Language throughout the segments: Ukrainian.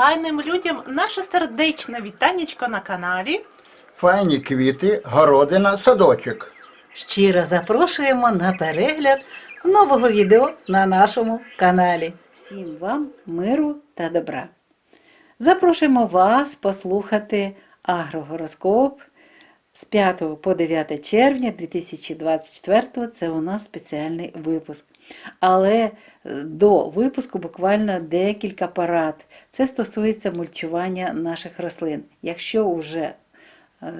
файним людям наше сердечне вітанечко на каналі. Файні квіти, городина, садочок. Щиро запрошуємо на перегляд нового відео на нашому каналі. Всім вам миру та добра. Запрошуємо вас послухати агрогороскоп з 5 по 9 червня 2024 це у нас спеціальний випуск. Але е, до випуску буквально декілька парад. Це стосується мульчування наших рослин. Якщо вже е,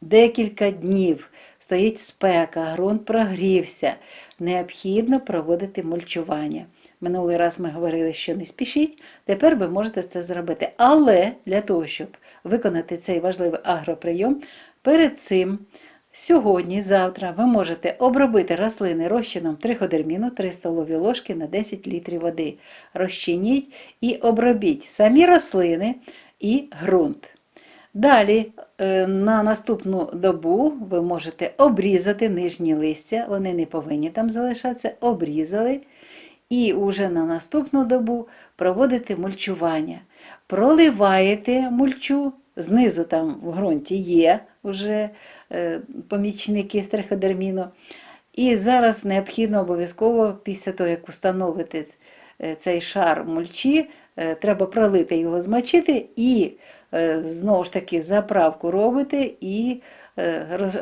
декілька днів стоїть спека, ґрунт прогрівся, необхідно проводити мульчування. Минулий раз ми говорили, що не спішіть, тепер ви можете це зробити. Але для того, щоб виконати цей важливий агроприйом, перед цим сьогодні, завтра ви можете обробити рослини розчином триходерміну 3 столові ложки на 10 літрів води. Розчиніть і обробіть самі рослини і ґрунт. Далі е, на наступну добу ви можете обрізати нижні листя, вони не повинні там залишатися, обрізали. І уже на наступну добу проводите мульчування. Проливаєте мульчу, знизу там в ґрунті є вже е, помічники з триходерміну. І зараз необхідно обов'язково, після того, як установите е, цей шар мульчі, е, треба пролити його, змочити і знову ж таки заправку робите і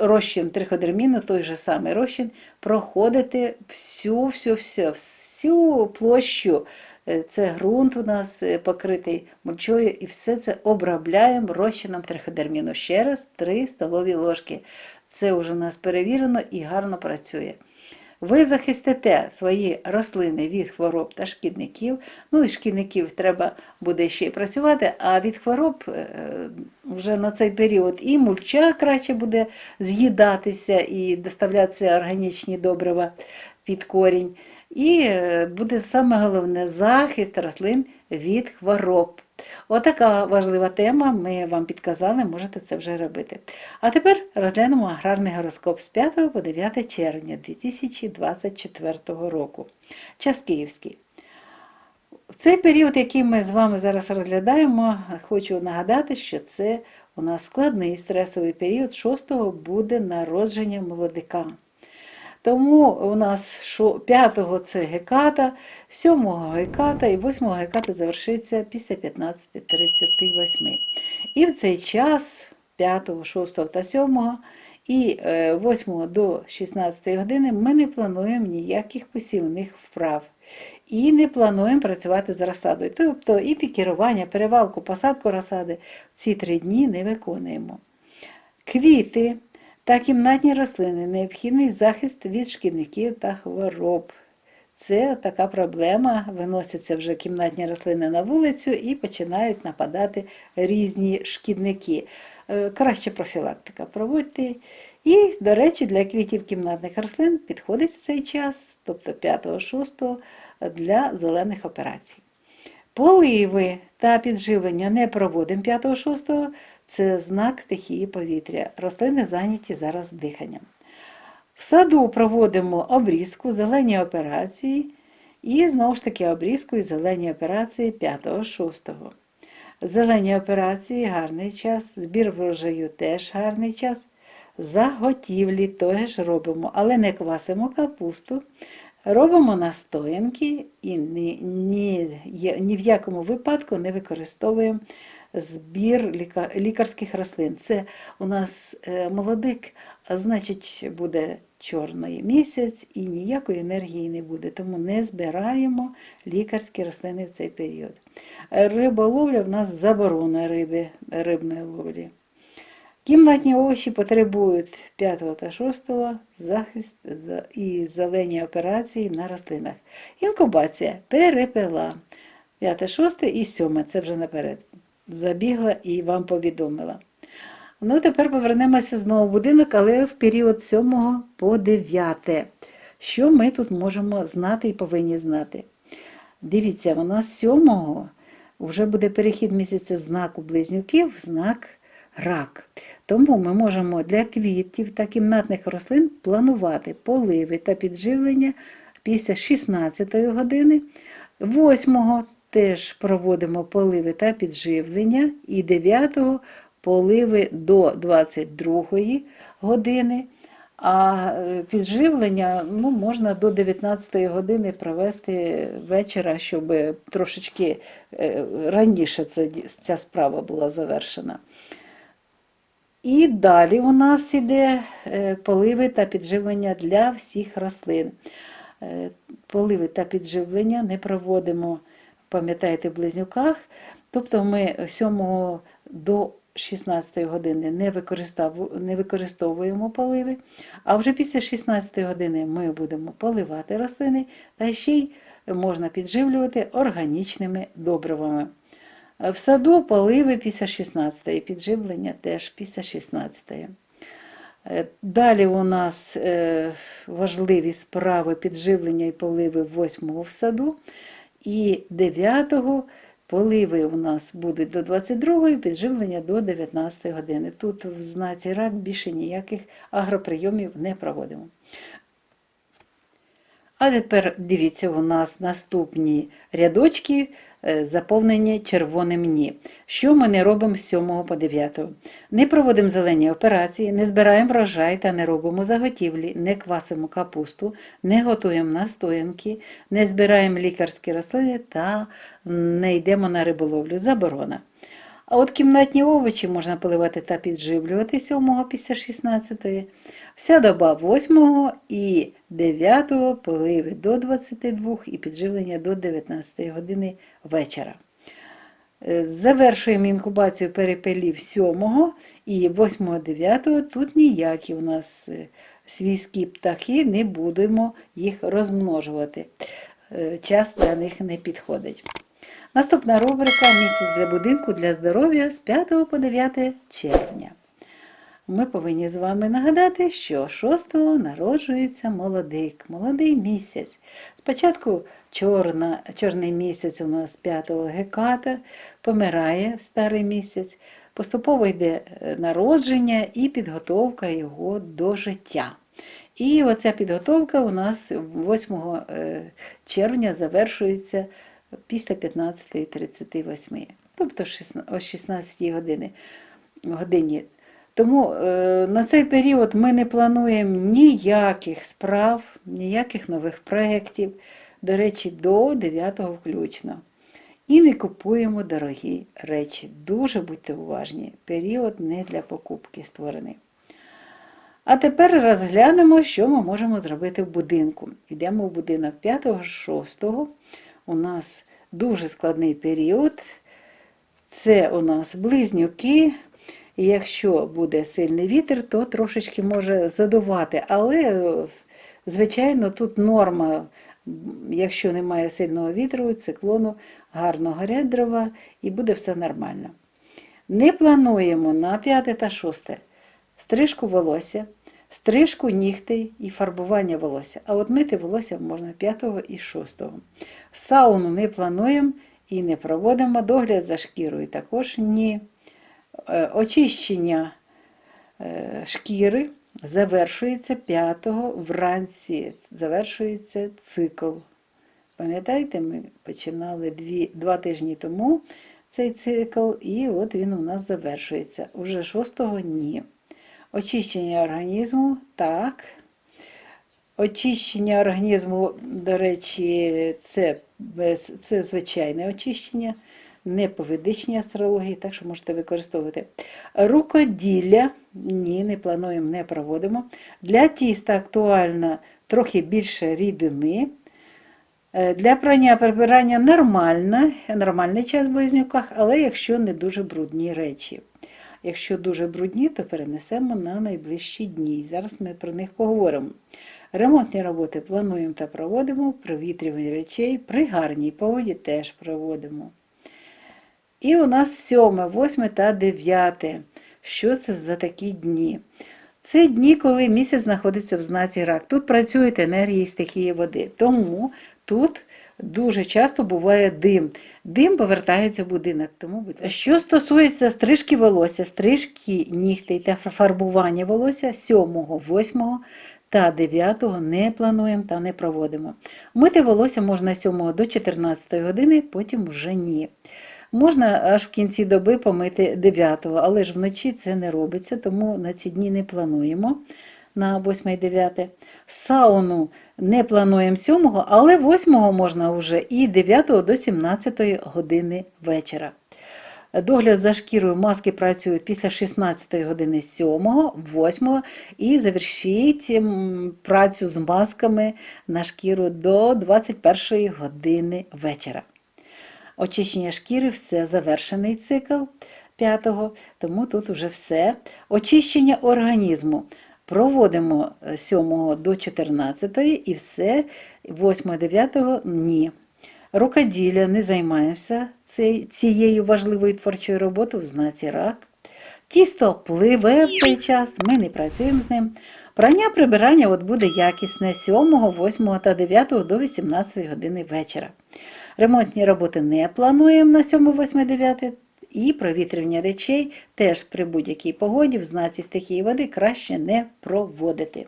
розчин триходерміну, той же самий розчин, проходите всю, всю, всю, всю площу. Е, Це ґрунт у нас е, покритий мульчою, і все це обробляємо розчином триходерміну. Ще раз 3 столові ложки. Це вже у нас перевірено і гарно працює. Ви захистите свої рослини від хвороб та шкідників. Ну і шкідників треба буде ще працювати, а від хвороб е, вже на цей період і мульча краще буде з'їдатися і доставлятися органічні добрива під корінь. І е, буде саме головне захист рослин від хвороб. Отака важлива тема. Ми вам підказали, можете це вже робити. А тепер розглянемо аграрний гороскоп з 5 по 9 червня 2024 року. Час Київський. В цей період, який ми з вами зараз розглядаємо, хочу нагадати, що це у нас складний стресовий період. 6-го буде народження молодика. Тому у нас 5-го це геката, 7-го геката і 8-го геката завершиться після 15.38. І в цей час 5, 6 та 7 і е, 8 до 16 години ми не плануємо ніяких посівних вправ. І не плануємо працювати з розсадою. Тобто і пікірування, перевалку, посадку розсади ці три дні не виконуємо. Квіти та кімнатні рослини необхідний захист від шкідників та хвороб. Це така проблема. Виносяться вже кімнатні рослини на вулицю і починають нападати різні шкідники. Е, Краще профілактика проводьте. І, до речі, для квітів кімнатних рослин підходить в цей час, тобто 5-6 для зелених операцій. Поливи та підживлення не проводимо 5-6, це знак стихії повітря. Рослини зайняті зараз диханням. В саду проводимо обрізку, зелені операції і знову ж таки обрізку і зелені операції 5-6. Зелені операції гарний час, збір врожаю теж гарний час. Заготівлі теж робимо, але не квасимо капусту. Робимо настоянки і ні, ні, ні в якому випадку не використовуємо збір лікарських рослин. Це у нас е, молодик, а значить буде чорний місяць і ніякої енергії не буде. Тому не збираємо лікарські рослини в цей період. Риболовля в нас заборона риби, рибної ловлі. Кімнатні овочі потребують 5 та 6 захист і зелені операції на рослинах. Інкубація перепила. 5, 6 і 7. Це вже наперед. Забігла і вам повідомила. Ну, тепер повернемося знову в будинок, але в період 7 по 9. Що ми тут можемо знати і повинні знати? Дивіться, у нас 7 вже буде перехід місяця знаку близнюків знак рак. Тому ми можемо для квітів та кімнатних рослин планувати поливи та підживлення після 16 години, 8 теж проводимо поливи та підживлення, і 9 поливи до 22 години. А е, підживлення ну, можна до 19 години провести вечора, щоб трошечки е, раніше ді- ця справа була завершена. І далі у нас іде е, поливи та підживлення для всіх рослин. Поливи та підживлення не проводимо, пам'ятаєте, в близнюках. Тобто ми 7 до 16 години не, використовуємо поливи, а вже після 16 години ми будемо поливати рослини та ще й можна підживлювати органічними добривами. В саду поливи після 16-ї, підживлення теж після 16-ї. Е, Далі у нас е, важливі справи підживлення і поливи 8-го в саду. І 9-го поливи у нас будуть до 22-ї, підживлення до 19 години. Тут в знаці рак більше ніяких агроприйомів не проводимо. А тепер дивіться, у нас наступні рядочки заповнені червоним ні. Що ми не робимо з 7 по 9? Не проводимо зелені операції, не збираємо врожай та не робимо заготівлі, не квасимо капусту, не готуємо настоянки, не збираємо лікарські рослини та не йдемо на риболовлю. Заборона. А от кімнатні овочі можна поливати та підживлювати 7 після 16. Вся доба 8 і 9 поливи до 22 і підживлення до 19 години вечора. Е, Завершуємо інкубацію перепелів 7 і 8-9 тут ніякі у нас е, свійські птахи, не будемо їх розмножувати. Е, Час для них не підходить. Наступна рубрика Місяць для будинку для здоров'я з 5 по 9 червня. Ми повинні з вами нагадати, що 6-го народжується молодик, молодий місяць. Спочатку чорна, чорний місяць у нас 5-го геката, помирає старий місяць, поступово йде е, народження і підготовка його до життя. І оця підготовка у нас 8 е, червня завершується після 15.38, тобто о 16 години, годині. Тому е, на цей період ми не плануємо ніяких справ, ніяких нових проєктів, до речі, до 9 включно. І не купуємо дорогі речі. Дуже будьте уважні, період не для покупки створений. А тепер розглянемо, що ми можемо зробити в будинку. Йдемо в будинок 5-6. У нас дуже складний період. Це у нас близнюки. Якщо буде сильний вітер, то трошечки може задувати. Але, е, звичайно, тут норма, якщо немає сильного вітру, циклону, гарно горять дрова і буде все нормально. Не плануємо на 5 та 6 стрижку волосся, стрижку нігтей і фарбування волосся. А от мити волосся можна 5 і 6. Сауну не плануємо і не проводимо. Догляд за шкірою також ні. Е, Очищення е, шкіри завершується 5 вранці. Завершується цикл. Пам'ятаєте, ми починали дві, два тижні тому цей цикл, і от він у нас завершується. Уже 6-го ні. Очищення організму так. Очищення організму, до речі, це, це звичайне очищення, не по ведичній астрології, так що можете використовувати. Рукоділля ні, не плануємо, не проводимо. Для тіста актуально трохи більше рідини. Е, Для прання прибирання нормально, нормальний час в близнюках, але якщо не дуже брудні речі. Якщо дуже брудні, то перенесемо на найближчі дні. Зараз ми про них поговоримо. Ремонтні роботи плануємо та проводимо, провітрювання речей, при гарній погоді теж проводимо. І у нас 7, 8 та 9. Що це за такі дні? Це дні, коли місяць знаходиться в знаці рак. Тут працюють енергії стихії води. Тому тут дуже часто буває дим. Дим повертається в будинок. Тому, ласка. Що стосується стрижки волосся, стрижки нігтей та фарбування волосся 7, 8 та 9 не плануємо та не проводимо. Мити волосся можна з 7 до 14 години, потім вже ні. Можна аж в кінці доби помити 9, але ж вночі це не робиться, тому на ці дні не плануємо на 8 і 9. Сауну не плануємо 7, але 8 можна вже і 9 до 17 години вечора. Догляд за шкірою маски працюють після 16 години 7, 8 і завершіть працю з масками на шкіру до 21 години вечора. Очищення шкіри все завершений цикл 5, тому тут вже все. Очищення організму проводимо з 7 до 14 і все 8-9 ні. Рукоділля не займаємося цією важливою творчою роботою в знаці рак. Тісто пливе в цей час, ми не працюємо з ним. Прання прибирання от буде якісне 7, 8 та 9 до 18 години вечора. Ремонтні роботи не плануємо на 7, 8, 9 і провітрювання речей теж при будь-якій погоді в знаці стихії води краще не проводити.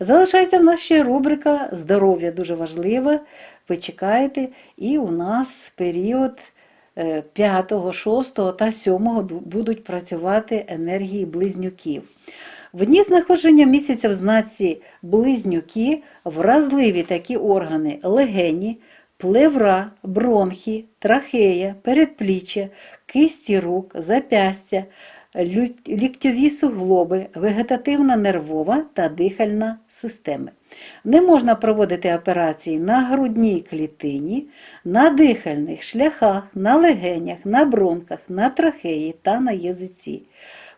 Залишається в нас ще рубрика здоров'я дуже важлива. Ви чекаєте, і у нас період 5, 6 та 7 будуть працювати енергії близнюків. В дні знаходження місяця в знаці близнюки вразливі такі органи легені, плевра, бронхи, трахея, передпліччя, кисті рук, запястя, ліктьові суглоби, вегетативна нервова та дихальна системи. Не можна проводити операції на грудній клітині, на дихальних шляхах, на легенях, на бронхах, на трахеї та на язиці.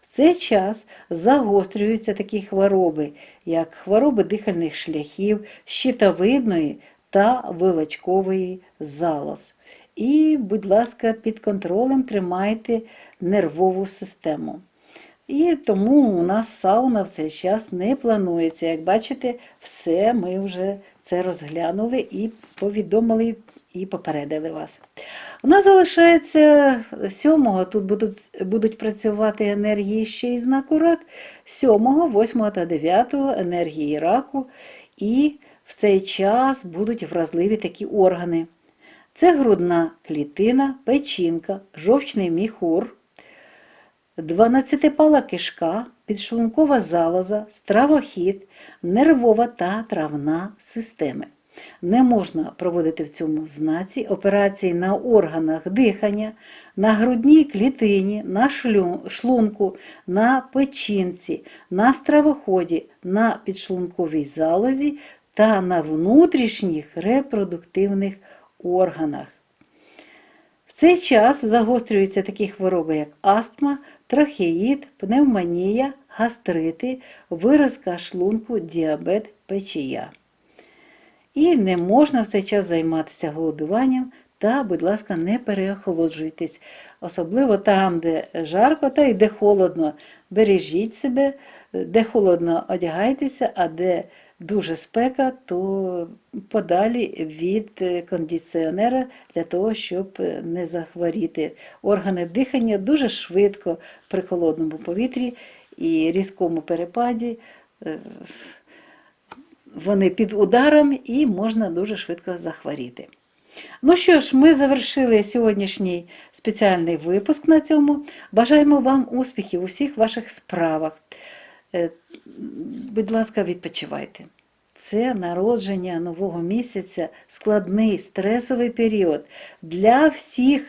В цей час загострюються такі хвороби, як хвороби дихальних шляхів, щитовидної та вилочкової залоз. І, будь ласка, під контролем тримайте нервову систему. І тому у нас сауна в цей час не планується. Як бачите, все ми вже це розглянули і повідомили і попередили вас. У нас залишається сьомого, тут будуть, будуть працювати енергії ще й знаку рак, сьомого, восьмого та дев'ятого енергії раку, і в цей час будуть вразливі такі органи. Це грудна клітина, печінка, жовчний міхур, 12-пала кишка, підшлункова залоза, стравохід, нервова та травна системи. Не можна проводити в цьому знаці операції на органах дихання, на грудній клітині, на шлунку, на печінці, на стравоході, на підшлунковій залозі та на внутрішніх репродуктивних органах. В цей час загострюються такі хвороби, як астма, трахеїд, пневмонія, гастрити, виразка шлунку, діабет, печія. І не можна в цей час займатися голодуванням та, будь ласка, не переохолоджуйтесь. Особливо там, де жарко та й де холодно. Бережіть себе, де холодно одягайтеся, а де дуже спека, то подалі від е, кондиціонера для того, щоб е, не захворіти. Органи дихання дуже швидко при холодному повітрі і різкому перепаді. е, Вони під ударом і можна дуже швидко захворіти. Ну що ж, ми завершили сьогоднішній спеціальний випуск на цьому. Бажаємо вам успіхів у всіх ваших справах. Е, Будь ласка, відпочивайте. Це народження нового місяця, складний стресовий період для всіх,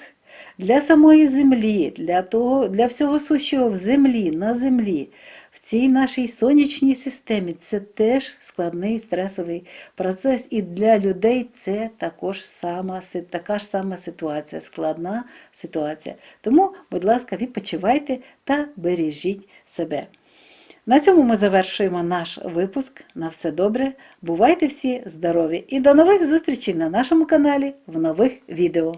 для самої землі, для, того, для всього сущого в землі, на землі. В цій нашій сонячній системі це теж складний стресовий процес, і для людей це також сама, така ж сама ситуація, складна ситуація. Тому, будь ласка, відпочивайте та бережіть себе. На цьому ми завершуємо наш випуск. На все добре. Бувайте всі здорові і до нових зустрічей на нашому каналі в нових відео.